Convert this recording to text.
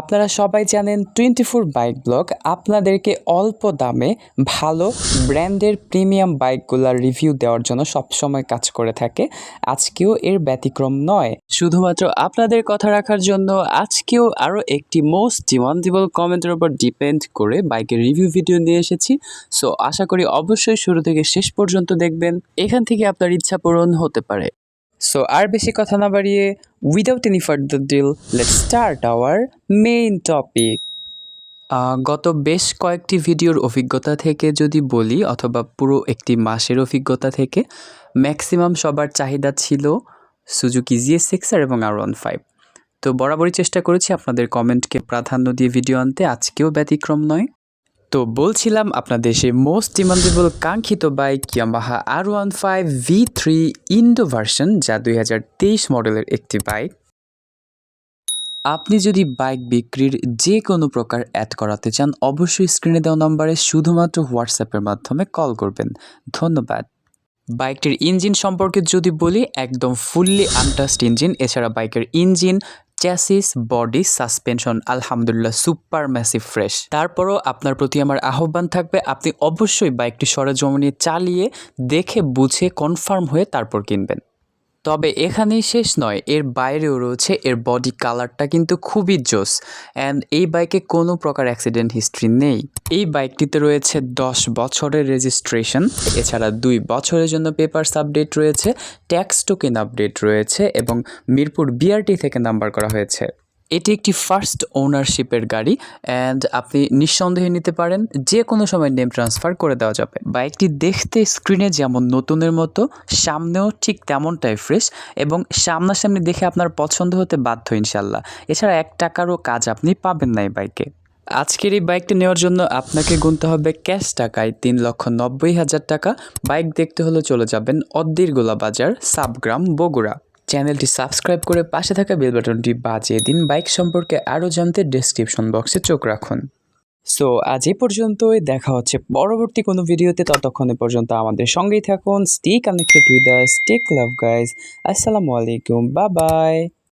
আপনারা সবাই জানেন টোয়েন্টি ফোর বাইক ব্লগ। আপনাদেরকে অল্প দামে ভালো ব্র্যান্ডের প্রিমিয়াম বাইকগুলোর রিভিউ দেওয়ার জন্য সবসময় কাজ করে থাকে। আজকেও এর ব্যতিক্রম নয়। শুধুমাত্র আপনাদের কথা রাখার জন্য আজকেও আরও একটি মোস্ট ডিমান্ডেবল কমেন্টের উপর ডিপেন্ড করে বাইকের রিভিউ ভিডিও নিয়ে এসেছি। সো আশা করি অবশ্যই শুরু থেকে শেষ পর্যন্ত দেখবেন। এখান থেকে আপনার ইচ্ছা পূরণ হতে পারে। সো আর বেশি কথা না বাড়িয়ে without any further delay let start our main topic গত বেশ কয়েকটি ভিডিওর অভিজ্ঞতা থেকে যদি বলি, অথবা পুরো একটি মাসের অভিজ্ঞতা থেকে ম্যাক্সিমাম সবার চাহিদা ছিল সুজুকি জিএস সিক্সার এবং আর ওয়ান ফাইভ তো বরাবরই চেষ্টা করেছি আপনাদের কমেন্টকে প্রাধান্য দিয়ে ভিডিও আনতে, আজকেও ব্যতিক্রম নয়। তো বলছিলাম আপনাদের সেই মোস্ট ডিমান্ডেবল কাঙ্ক্ষিত bike Yamaha R one five V three Indo version যা দুই হাজার তেইশ মডেলের একটি বাইক আপনি যদি বাইক বিক্রির যে কোনো প্রকার অ্যাড করাতে চান, অবশ্যই স্ক্রিনে দেওয়া নম্বরে শুধুমাত্র হোয়াটসঅ্যাপের মাধ্যমে কল করবেন। ধন্যবাদ। বাইকটির ইঞ্জিন সম্পর্কে যদি বলি, একদম ফুললি আনটাস্ট ইঞ্জিন এছাড়া বাইকের ইঞ্জিন চ্যাসিস বডি সাসপেনশন আলহামদুলিল্লাহ সুপার ম্যাসিভ ফ্রেশ তারপরও আপনার প্রতি আমার আহ্বান থাকবে, আপনি অবশ্যই বাইকটি সরেজমিনে চালিয়ে দেখে, বুঝে কনফার্ম হয়ে তারপর কিনবেন। তবে এখানেই শেষ নয়, এর বাইরেও রয়েছে, এর বডি কালারটা কিন্তু খুবই জোস। অ্যান্ড এই বাইকে কোনো প্রকার অ্যাক্সিডেন্ট হিস্ট্রি নেই। এই বাইকটিতে রয়েছে দশ বছরের রেজিস্ট্রেশন এছাড়া দুই বছরের জন্য পেপারস আপডেট রয়েছে ট্যাক্স টোকেন আপডেট রয়েছে এবং মিরপুর বিআরটি থেকে নাম্বার করা হয়েছে। এটি একটি ফার্স্ট ওনারশিপের গাড়ি অ্যান্ড আপনি নিঃসন্দেহে নিতে পারেন যে কোনো সময় নেম ট্রান্সফার করে দেওয়া যাবে। বাইকটি দেখতে স্ক্রিনে যেমন নতুনের মতো, সামনেও ঠিক তেমনটাই ফ্রেশ এবং সামনাসামনি দেখে আপনার পছন্দ হতে বাধ্য ইনশাল্লাহ এছাড়া এক টাকারও কাজ আপনি পাবেন না এই বাইকে। আজকের এই বাইকটি নেওয়ার জন্য আপনাকে গুনতে হবে ক্যাশ টাকায় তিন লক্ষ নব্বই হাজার টাকা। বাইক দেখতে হলে চলে যাবেন অদ্দিরগোলা বাজার, সাবগ্রাম, বগুড়া। চ্যানেলটি সাবস্ক্রাইব করে পাশে থাকা বেল বাটনটি বাজিয়ে দিন। বাইক সম্পর্কে আরও জানতে ডেসক্রিপশন বক্সে চোখ রাখুন। সো আজ এই পর্যন্তই। দেখা হচ্ছে পরবর্তী কোনো ভিডিওতে। ততক্ষণে পর্যন্ত আমাদের সঙ্গেই থাকুন। Stay connected with us take love guys আসসালামু আলাইকুম বা বাই